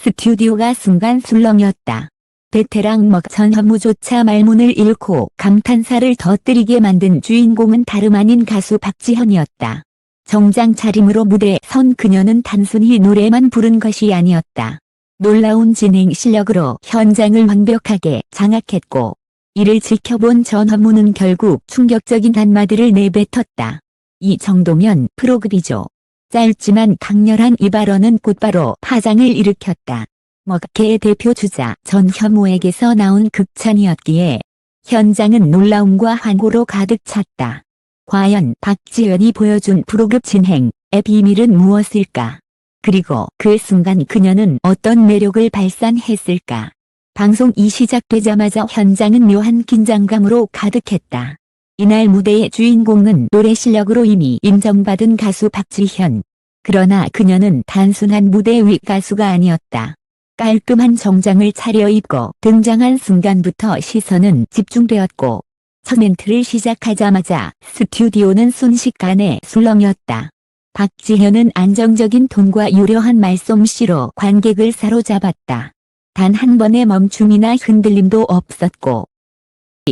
스튜디오가 순간 술렁였다. 베테랑 먹 전현무조차 말문을 잃고 감탄사를 터뜨리게 만든 주인공은 다름 아닌 가수 박지현이었다. 정장 차림으로 무대에 선 그녀는 단순히 노래만 부른 것이 아니었다. 놀라운 진행 실력으로 현장을 완벽하게 장악했고 이를 지켜본 전현무는 결국 충격적인 한마디를 내뱉었다. 이 정도면 프로급이죠. 짧지만 강렬한 이 발언은 곧바로 파장을 일으켰다. 먹계의 대표 주자 전현무에게서 나온 극찬이었기에 현장은 놀라움과 환호로 가득 찼다. 과연 박지연이 보여준 프로급 진행의 비밀은 무엇일까? 그리고 그 순간 그녀는 어떤 매력을 발산했을까? 방송이 시작되자마자 현장은 묘한 긴장감으로 가득했다. 이날 무대의 주인공은 노래 실력으로 이미 인정받은 가수 박지현. 그러나 그녀는 단순한 무대 위 가수가 아니었다. 깔끔한 정장을 차려입고 등장한 순간부터 시선은 집중되었고 첫 멘트를 시작하자마자 스튜디오는 순식간에 술렁였다. 박지현은 안정적인 톤과 유려한 말솜씨로 관객을 사로잡았다. 단 한 번의 멈춤이나 흔들림도 없었고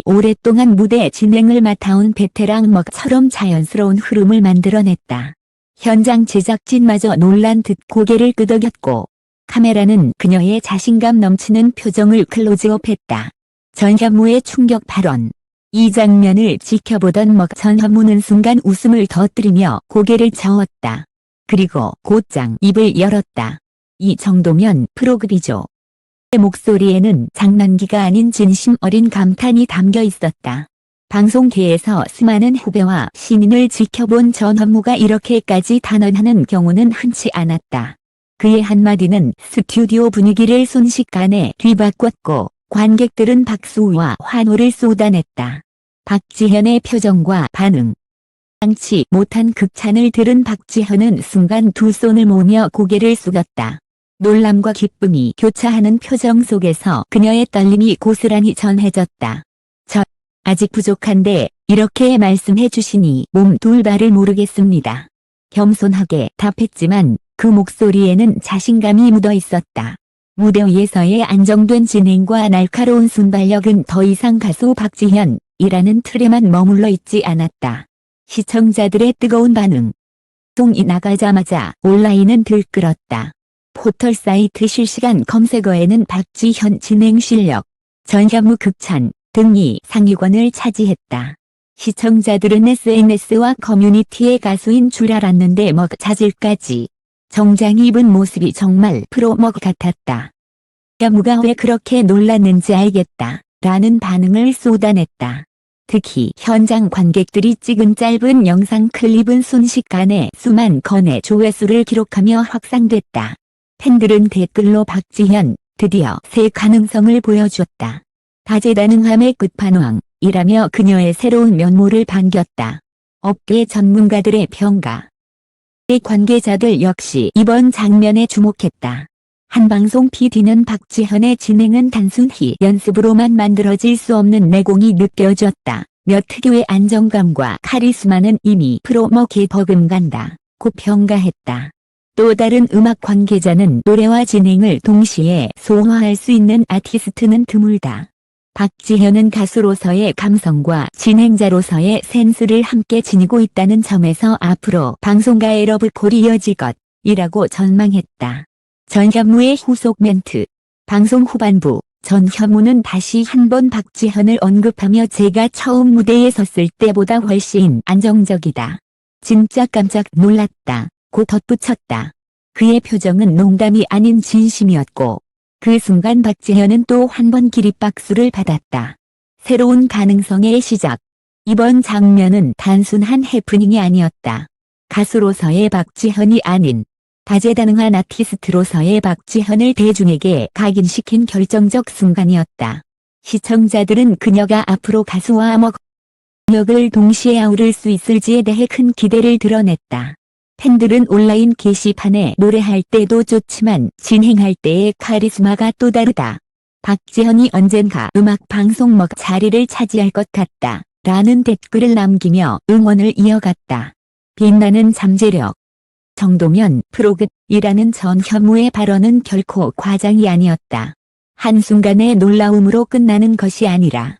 오랫동안 무대 진행을 맡아온 베테랑 먹처럼 자연스러운 흐름을 만들어냈다. 현장 제작진마저 놀란 듯 고개를 끄덕였고 카메라는 그녀의 자신감 넘치는 표정을 클로즈업했다. 전현무의 충격 발언. 이 장면을 지켜보던 먹 전현무는 순간 웃음을 터뜨리며 고개를 저었다. 그리고 곧장 입을 열었다. 이 정도면 프로급이죠. 목소리에는 장난기가 아닌 진심 어린 감탄이 담겨 있었다. 방송계에서 수많은 후배와 신인을 지켜본 전현무가 이렇게까지 단언하는 경우는 흔치 않았다. 그의 한마디는 스튜디오 분위기를 순식간에 뒤바꿨고 관객들은 박수와 환호를 쏟아냈다. 박지현의 표정과 반응. 상치 못한 극찬을 들은 박지현은 순간 두 손을 모으며 고개를 숙였다. 놀람과 기쁨이 교차하는 표정 속에서 그녀의 떨림이 고스란히 전해졌다. 저, 아직 부족한데 이렇게 말씀해 주시니 몸둘 바를 모르겠습니다. 겸손하게 답했지만 그 목소리에는 자신감이 묻어 있었다. 무대 위에서의 안정된 진행과 날카로운 순발력은 더 이상 가수 박지현이라는 틀에만 머물러 있지 않았다. 시청자들의 뜨거운 반응. 송이 나가자마자 온라인은 들끓었다. 포털 사이트 실시간 검색어에는 박지현 진행 실력, 전현무 극찬 등이 상위권을 차지했다. 시청자들은 SNS와 커뮤니티의 가수인 줄 알았는데 먹 자질까지 정장 입은 모습이 정말 프로먹 같았다. 야무가 왜 그렇게 놀랐는지 알겠다. 라는 반응을 쏟아냈다. 특히 현장 관객들이 찍은 짧은 영상 클립은 순식간에 수만 건의 조회수를 기록하며 확산됐다. 팬들은 댓글로 박지현, 드디어 새 가능성을 보여주었다. 다재다능함의 끝판왕이라며 그녀의 새로운 면모를 반겼다. 업계 전문가들의 평가. 관계자들 역시 이번 장면에 주목했다. 한방송 PD는 박지현의 진행은 단순히 연습으로만 만들어질 수 없는 내공이 느껴졌다. 몇 특유의 안정감과 카리스마는 이미 프로머에 버금간다. 고 평가했다. 또 다른 음악 관계자는 노래와 진행을 동시에 소화할 수 있는 아티스트는 드물다. 박지현은 가수로서의 감성과 진행자로서의 센스를 함께 지니고 있다는 점에서 앞으로 방송가의 러브콜이 이어질 것이라고 전망했다. 전현무의 후속 멘트. 방송 후반부 전현무는 다시 한 번 박지현을 언급하며 제가 처음 무대에 섰을 때보다 훨씬 안정적이다. 진짜 깜짝 놀랐다. 고 덧붙였다. 그의 표정은 농담이 아닌 진심이었고 그 순간 박지현은 또 한 번 기립박수를 받았다. 새로운 가능성의 시작. 이번 장면은 단순한 해프닝이 아니었다. 가수로서의 박지현이 아닌 다재다능한 아티스트로서의 박지현을 대중에게 각인시킨 결정적 순간이었다. 시청자들은 그녀가 앞으로 가수와 암흑 역을 동시에 아우를 수 있을지에 대해 큰 기대를 드러냈다. 팬들은 온라인 게시판에 노래할 때도 좋지만 진행할 때의 카리스마가 또 다르다. 박지현이 언젠가 음악 방송 먹 자리를 차지할 것 같다. 라는 댓글을 남기며 응원을 이어갔다. 빛나는 잠재력. 정도면 프로그이라는 전현무의 발언은 결코 과장이 아니었다. 한순간의 놀라움으로 끝나는 것이 아니라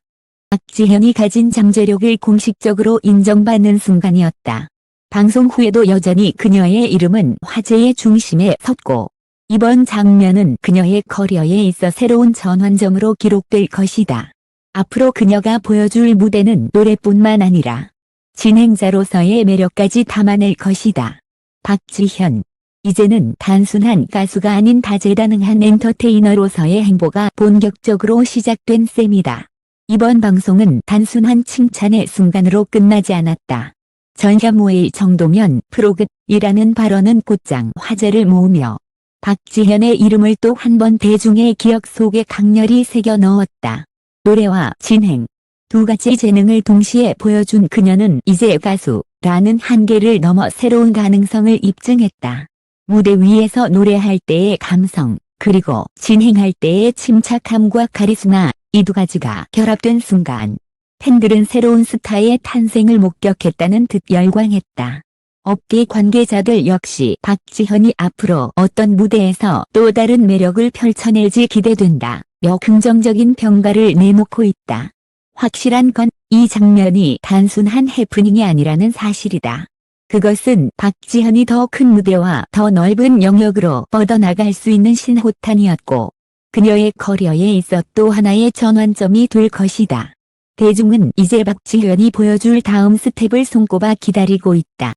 박지현이 가진 잠재력을 공식적으로 인정받는 순간이었다. 방송 후에도 여전히 그녀의 이름은 화제의 중심에 섰고 이번 장면은 그녀의 커리어에 있어 새로운 전환점으로 기록될 것이다. 앞으로 그녀가 보여줄 무대는 노래뿐만 아니라 진행자로서의 매력까지 담아낼 것이다. 박지현. 이제는 단순한 가수가 아닌 다재다능한 엔터테이너로서의 행보가 본격적으로 시작된 셈이다. 이번 방송은 단순한 칭찬의 순간으로 끝나지 않았다. 전현무의 정도면 프로그이라는 발언은 곧장 화제를 모으며 박지현의 이름을 또 한 번 대중의 기억 속에 강렬히 새겨 넣었다. 노래와 진행, 두 가지 재능을 동시에 보여준 그녀는 이제 가수라는 한계를 넘어 새로운 가능성을 입증했다. 무대 위에서 노래할 때의 감성, 그리고 진행할 때의 침착함과 카리스마, 이 두 가지가 결합된 순간, 팬들은 새로운 스타의 탄생을 목격했다는 듯 열광했다. 업계 관계자들 역시 박지현이 앞으로 어떤 무대에서 또 다른 매력을 펼쳐낼지 기대된다. 며 긍정적인 평가를 내놓고 있다. 확실한 건 이 장면이 단순한 해프닝이 아니라는 사실이다. 그것은 박지현이 더 큰 무대와 더 넓은 영역으로 뻗어나갈 수 있는 신호탄이었고 그녀의 커리어에 있어 또 하나의 전환점이 될 것이다. 대중은 이제 박지현이 보여줄 다음 스텝을 손꼽아 기다리고 있다.